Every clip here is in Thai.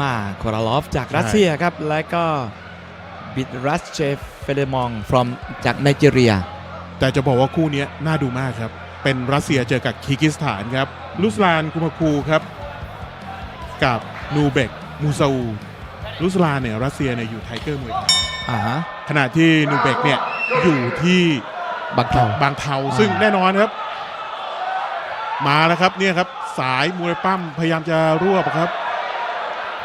มาโคราลอฟจากรัสเซียครับ และก็บิดรัสเชฟเฟเดมอง from จากไนจีเรีย แต่จะบอกว่าคู่เนี้ยน่าดูมากครับ เป็นรัสเซียเจอกับคีร์กิสถานครับ ลุสลานกุมาคูครับ กับนูเบกมูซาอูลุสลานเนี่ยรัสเซียเนี่ยอยู่ไทเกอร์มวยไทยอ่าฮะขณะที่นูเบกเนี่ยอยู่ที่บังเทาบางเทาซึ่งแน่นอนครับ มาแล้วครับเนี่ยครับ สายมวยปั้มพยายามจะรวบครับ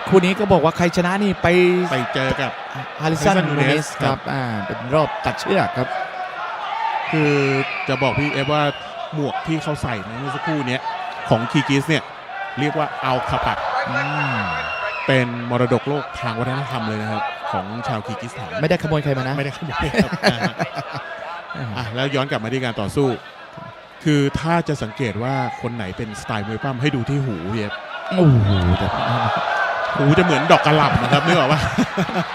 คู่นี้ก็บอกว่าใครชนะนี่ไปไปเจอกับฮาริสัน Harrison นูเน Nunes สคครัรับ บอ่าเป็นรอบตัดเชือกครับ คือจะบอกพี่เอฟว่าหมวกที่เขาใส่ในเมื่อสักครู่เนี้ยของคีร์กิสเนี่ยเรียกว่าอัลคาปักอืมเป็นมรดกโลกทางวัฒนธรรมเลยนะครับ ของชาวคีร์กิสถานไม่ได้ขโมยใครมานะ ไม่ได้ขโมยครับอ่าอะแล้วย้อนกลับมาที่การต่อสู้ คือถ้าจะสังเกตว่าคนไหนเป็นสไตล์มวยปั้มให้ดูที่หูพี่เอฟโอ้โหแต่ หูจะเหมือนดอกกระหล่ำนะครับนึกออกปะ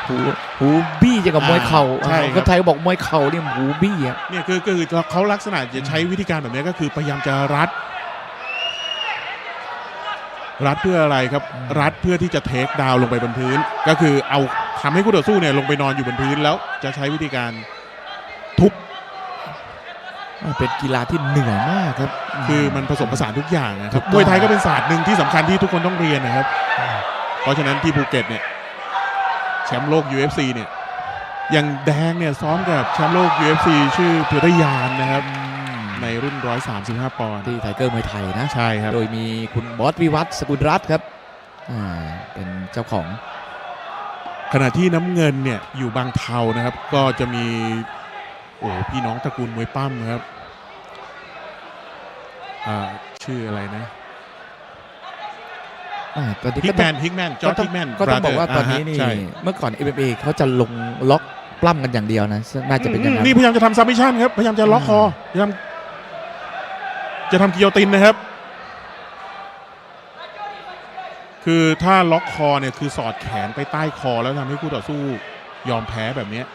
หูหูบี้จะกับมวยเข่าอ่าใช่ครับ คนไทยบอกมวยเข่าเนี่ยหูบี้อะเนี่ยคือคือเขาลักษณะจะใช้วิธีการแบบนี้ก็คือพยายามจะรัด รัดเพื่ออะไรครับ รัดเพื่อที่จะเทคดาวน์ลงไปบนพื้น ก็คือเอาทำให้คู่ต่อสู้เนี่ยลงไปนอนอยู่บนพื้นแล้วจะใช้วิธีการทุบเป็นกีฬาที่เหนื่อยมากครับ คือมันผสมผสานทุกอย่างนะคถูรับกต้อง มวยไทยก็เป็นศาสตร์หนึ่งที่สำคัญที่ทุกคนต้องเรียนนะครับ เพราะฉะนั้นที่ภูเก็ตเนี่ยแชมป์โลก UFC เนี่ยอย่างแดงเนี่ยซ้อมกับแชมป์โลก UFC ชื่อเพื่อทยานนะครับในรุ่น 135 ปอนด์ที่ไทเกอร์มวยไทยนะใช่ครับ โดยมีคุณบอสวิวัฒน์สกุลรัตน์ครับอ่าเป็นเจ้าของ ขณะที่น้ำเงินเนี่ยอยู่บางเทานะครับ ก็จะมีโอ้พี่น้องตระกูลมวยปั้มนะครับอ่าชื่ออะไรนะ อ่าตอนนี้ฮิก็กแมต้องนฮิกแมนจอร์ก็ดต้อฮิงกแมน ก็ต้องบอกว่าตอนนี้นี่ใช่เมื่อก่อน MMA เขาจะลงล็อกปล้ำกันอย่างเดียวนะซึ่งน่าจะเป็นอย่างนั้นนี่พยายามจะทำซัมมิชันครับ พยายามจะล็อกคอพยายามจะทำกิโยตินนะครับ คือถ้าล็อกคอเนี่ยคือสอดแขนไปใต้คอแล้วทำให้คู่ต่อสู้ยอมแพ้แบบเนี้ย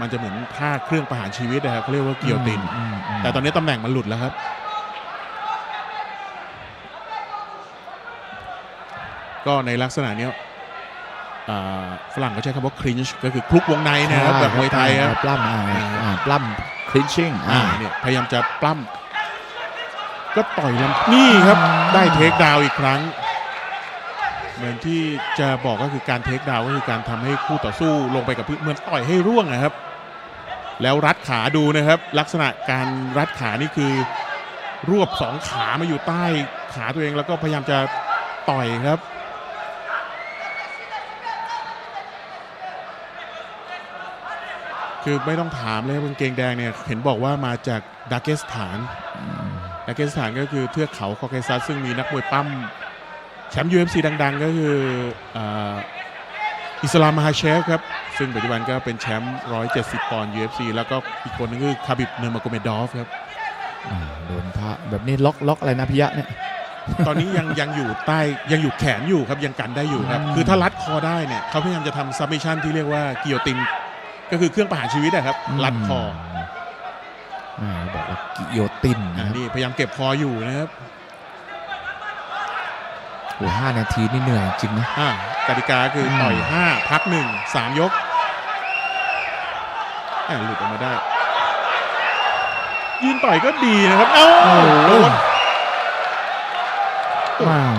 มันจะเหมือนท่าเครื่องประหารชีวิตนะครับเขาเรียกว่ากิโยติน อืมอืมแต่ตอนนี้ตำแหน่งมันหลุดแล้วครับ ก็ในลักษณะเนี้ยอ่าฝรั่งเขาใช้คำว่าคลินช์ก็คือคลุกวงในนะครับแบบมวยไทยครับปล้ำอ่าอ่าอ่าปล้ำคลินชิ่งอ่าเนี่ยพยายามจะปล้ำก็ต่อยลำนี่ครับได้เทคดาวน์อีกครั้ง เหมือนที่จะบอกก็คือการเทคดาวน์ก็คือการทำให้คู่ต่อสู้ลงไปกับพื้นเหมือนต่อยให้ร่วงนะครับ แล้วรัดขาดูนะครับ ลักษณะการรัดขานี่คือ รวบสองขามาอยู่ใต้ขาตัวเองแล้วก็พยายามจะต่อยครับ คือไม่ต้องถามเลยครับกางเกงแดงเนี่ยเห็นบอกว่ามาจากดาเกสถานดาเกสถานก็คือเทือกเขาคอเคซัสซึ่งมีนักมวยปั้มแชมป์ UFC ดัง ๆ ก็คืออ่าอิสลามมาฮาเชฟครับ ซึ่งปัจจุบันก็เป็นแชมป์170 ปอนด์ UFC แล้วก็อีกคนนึงคือคาบิบเนอร์มาโกเมดอฟครับอ่าโดนท่าแบบนี้ล็อกล็อกอะไรนะพิยะเนี่ย ตอนนี้ยังยังอยู่ใต้ยังอยู่แขนอยู่ครับยังกันได้อยู่ครับอืมคือถ้ารัดคอได้เนี่ยเขาพยายามจะทำซับมิชันที่เรียกว่ากิโยติน ก็คือเครื่องประหารชีวิตอะครับรัดคออ่าบอกว่ากิโยตินอ่านะครับนี่พยายามเก็บคออยู่นะครับโอ้ห้านาทีนี่เหนื่อยจริงนะอ่ากติกาคืออมต่อย5พัก1 3ยกอ่าหลุดออกมาได้ ยืนต่อยก็ดีนะครับ เอ้าโดน ว้าว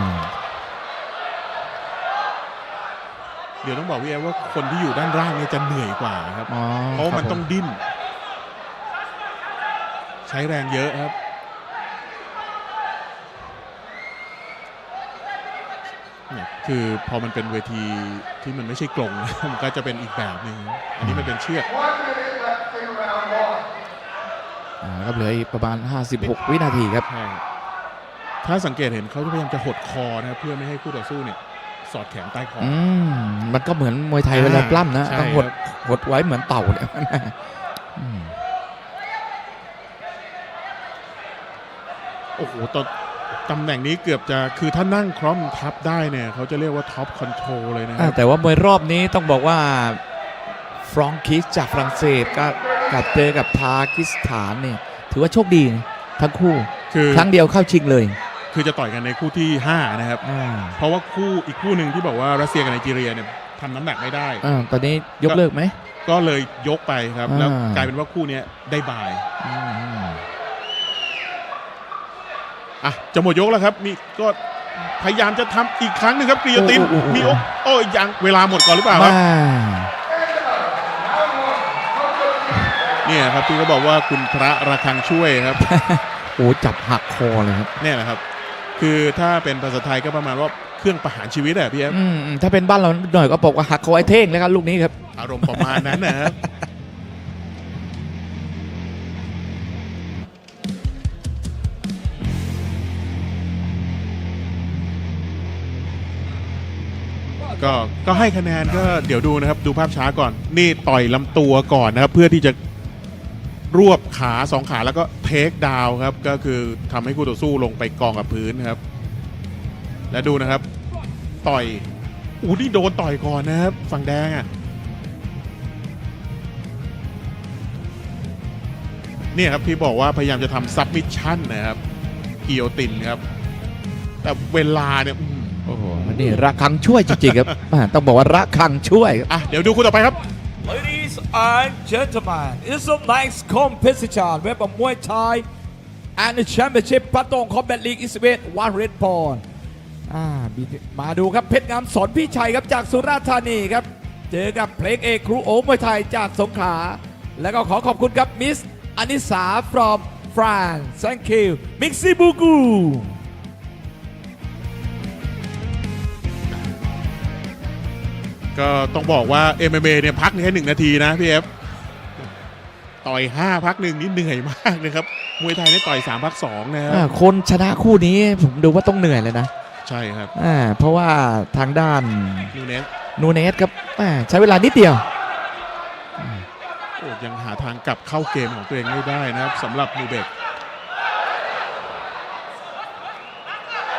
เดี๋ยวต้องบอกพี่แอฟว่าคนที่อยู่ด้านล่างเนี่ยจะเหนื่อยกว่าครับอ๋อเพราะว่ามันคบผต้องดิ้น ใช้แรงเยอะครับ เนี่ยคือพอมันเป็นเวทีที่มันไม่ใช่กลง มันก็จะเป็นอีกแบบหนึ่งอันนี้มันเป็นเชือก อ่าครับเหลืออีกประมาณ 56 วินาทีครับใช่ถ้าสังเกตเห็นเขาจะพยายามจะหดคอนะครับเพื่อไม่ให้คู่ต่อสู้เนี่ย สอดแขนใต้คออ อืมมันก็เหมือนมวยไทยเวลาปล้ำนะใช่ต้องหดครับ หดไว้เหมือนเต่าเนี่ยอืมโอ้โหตอนตำแหน่งนี้เกือบจะคือถ้านั่งคร่อมทับได้เนี่ย เขาจะเรียกว่าท็อปคอนโทรลเลยนะคอ่ารับแต่ว่ามวยรอบนี้ต้องบอกว่าฟรองคิสจากฝรั่งเศสก็กับเจอกับทากิสถานเนี่ยถือว่าโชคดีนะทั้งคู่ คือครั้งเดียวเข้าชิงเลย คือจะต่อยกันในคู่ที่ 5 นะครับ อ่าเพราะว่าคู่อีกคู่หนึ่งที่บอกว่ารัสเซียกับไนจีเรียเนี่ยทำน้ำหนักไม่ได้ อ่าตอนนี้ยกเลิกไหม ก็เลยยกไปครับอ่าแล้วกลายเป็นว่าคู่เนี้ยได้บายอืมอะจะหมดยกแล้วครับ มีก็พยายามจะทำอีกครั้งหนึ่งครับกรียตินมีโอกโอ้ยยังเวลาหมดก่อนหรือเปล่าครับ มาเนี่ยครับที่เขาบอกว่าคุณพระระฆังช่วยครับ โอ้จับหักคอเลยครับ เนี่ยนะครับ คือถ้าเป็นภาษาไทยก็ประมาณว่าเครื่องประหารชีวิตอะพี่แอฟอืมอืมถ้าเป็นบ้านเราหน่อยก็บอกว่าหักคอไอ้เท่งแล้วครับลูกนี้ครับ อารมณ์ประมาณนั้นนะครับ ก็ก็ให้คะแนนก็เดี๋ยวดูนะครับ ดูภาพช้าก่อน นี่ต่อยลำตัวก่อนนะครับ เพื่อที่จะ รวบขาสองขาแล้วก็เทคดาวน์ครับ ก็คือทำให้คู่ต่อสู้ลงไปกองกับพื้นครับ และดูนะครับ ต่อยอู้นี่โดนต่อยก่อนนะครับ ฝั่งแดงอะเนี่ยครับที่บอกว่าพยายามจะทำซับมิชชั่นนะครับกิโยตินครับ แต่เวลาเนี่ยอืมโอ้โหนี่ระคังช่วยจริงๆครับอ่าต้องบอกว่าระคังช่วยครับอะเดี๋ยวดูคู่ต่อไปครับ Ladies and gentlemen, it's a nice competition with a Muay Thai and the Championship ปะตง Combat League is with one red pawn อ่ามีมาดูครับเพชรงามสอนพี่ชัยครับจากสุราษฎร์ธานีครับ เจอกับเพลงเอกครูโอมวยไทยจากสงขลา แล้วก็ขอขอบคุณครับมิสอนิสา from France thank you Mixi Bugu ก็ ต้องบอกว่า MMA เนี่ยพักแค่หนึ่งนาทีนะพี่เอฟต่อย5พักหนึ่งนี่เหนื่อยมากเลยครับ มวยไทยเนี่ยต่อย3พัก2นะคอ่ารับคนชนะคู่นี้ผมดูว่าต้องเหนื่อยเลยนะใช่ครับอ่าเพราะว่าทางด้านนูเนสนูเนสครับอ่าใช้เวลานิดเดียวโอ้ยังหาทางกลับเข้าเกมของตัวเองไม่ได้นะครับสำหรับมูเบก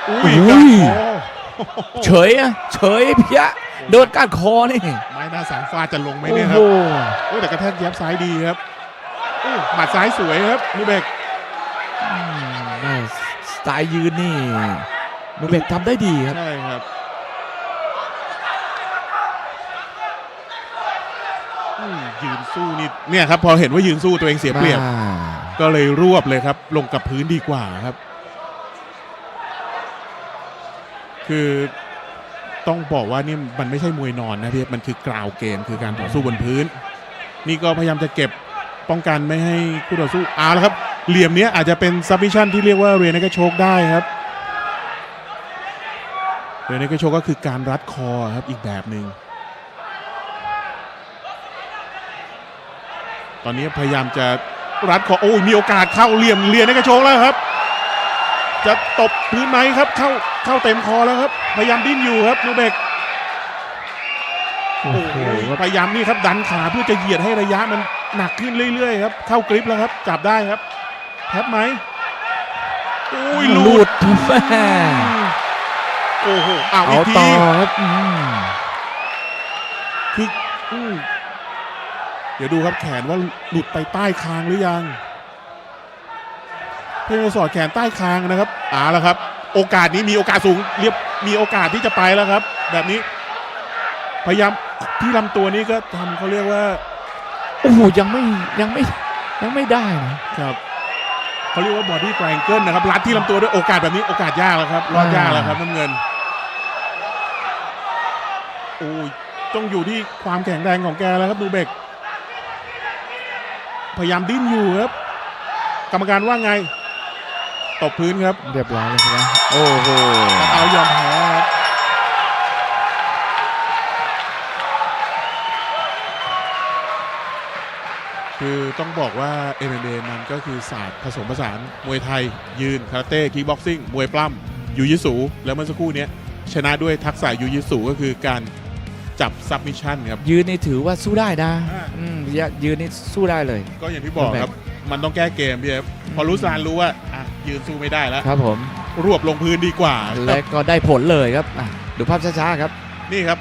อุ้ยอุ้กัดยคอเฉยอะเฉยเพี้ย โดนก้านคอนี่ไม้หน้าสามฟาดจะลงไหมโอ้เนี่ยคโหรับ โอ้แต่กระแทกแยบซ้ายดีครับอู้หมัดซ้ายสวยครับมูเบกอืมแม่สไตล์ยืนนี่นูเบกทำได้ดีครับ ใช่ครับอืมยืนสู้นี่เนี่ยครับพอเห็นว่ายืนสู้ตัวเองเสียเปรียบอ่าก็เลยรวบเลยครับ ลงกับพื้นดีกว่าครับ คือ ต้องบอกว่านี่มันไม่ใช่มวยนอนนะพี่มันคือกราวเกมคือการต่อสู้บนพื้น นี่ก็พยายามจะเก็บป้องกันไม่ให้คู่ต่อสู้อาละครับ เหลี่ยมนี้อาจจะเป็นซับมิชชั่นที่เรียกว่าเรนกโชกได้ครับเรนกโชกก็คือการรัดคอครับอีกแบบหนึ่งตอนนี้พยายามจะรัดคอโอ้ยมีโอกาสเข้าเหลี่ยมเรียนในกระโชกแล้วครับ จะตบพื้นไหมครับเข้าเข้าเต็มคอแล้วครับ พยายามดิ้นอยู่ครับนูเบกโอ้โอ้โหโหพยายามนี่ครับดันขาเพื่อจะเหยียดให้ระยะมันหนักขึ้นเรื่อยๆครับ เข้ากริปแล้วครับ จับได้ครับแทบไหมโอ้ยหหลุลุดดแม่โอ้โหอ้าวอีเอากต่ทีอครับอืมคืออืมเดี๋ยวดูครับแขนว่าหลุดไปใต้คางหรือยัง เพื่อนสอดแขนใต้คางนะครับเอ่าแล้วครับ โอกาสนี้มีโอกาสสูงเรียบมีโอกาสที่จะไปแล้วครับ แบบนี้ พยายามที่ลำตัวนี้ก็ทำเขาเรียกว่าโอ้โหยังไม่ยังไม่ยังไม่ได้นะครับเขาเรียกว่าบอดี้ r ก n เกิลนะครับรัดที่ลำตัวด้วยโอกาสแบบนี้โอกาสยากแล้วครับรอดยากแล้วครับน้ำเงินโอ้ยต้องอยู่ที่ความแข็งแรงของแกแล้วครับดูเบกพยายามดิ้นอยู่ครับ กรรมการว่าไง ตบพื้นครับ เรียบร้อยเลยนะโอ้โหเอายอมแพ้ครับคือต้องบอกว่า MMA มันก็คือศาสตร์ผสมผสานมวยไทย ยืนคาราเต้คิกบ็อกซิ่งมวยปล้ำยูยิสู แล้วเมื่อสักครู่เนี้ยชนะด้วยทักษะยูยิสูก็คือการจับซับมิชชั่นครับ ยืนนี่ถือว่าสู้ได้นะอ่าอืมยืนนี่สู้ได้เลย ก็อย่างที่บอกครับ มันต้องแก้เกมพี่เอฟพอรู้ซานรู้ว่าอะ ยืนสู้ไม่ได้แล้ว ครับผม รวบลงพื้นดีกว่าและก็ได้ผลเลยครับอะดูภาพช้าๆครับ นี่ครับ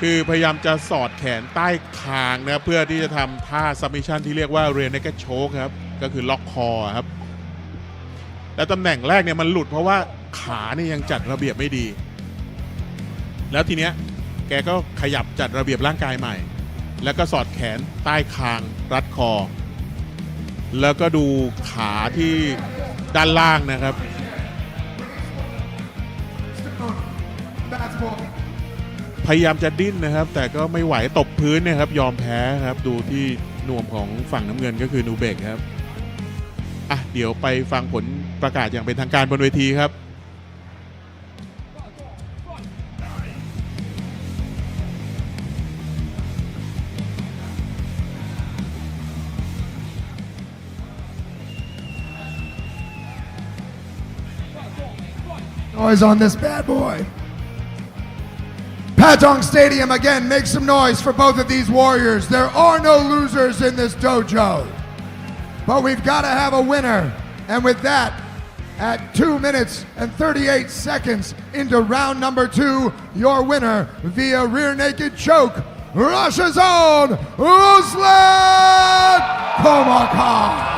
คือพยายามจะสอดแขนใต้คางนะครับเพื่อที่จะทำท่าซัมมิชันที่เรียกว่าเรนเนกโชกครับ ก็คือล็อกคอครับ และตำแหน่งแรกเนี่ยมันหลุดเพราะว่าขาเนี่ยยังจัดระเบียบไม่ดี แล้วทีเนี้ยแกก็ขยับจัดระเบียบร่างกายใหม่ แล้วก็สอดแขนใต้คางรัดคอ แล้วก็ดูขาที่ ด้านล่างนะครับ พยายามจะดิ้นนะครับ แต่ก็ไม่ไหวตบพื้นเนะครับ ยอมแพ้ครับ ดูที่นวมของฝั่งน้ำเงินก็คือนูเบกครับอะเดี๋ยวไปฟังผลประกาศอย่างเป็นทางการบนเวทีครับ Noise on this bad boy. Patong Stadium again, make some noise for both of these warriors. There are no losers in this dojo. But we've got to have a winner. And with that, at 2 minutes and 38 seconds into round number two, your winner via rear naked choke, Russia's own Ruslan Komarkov.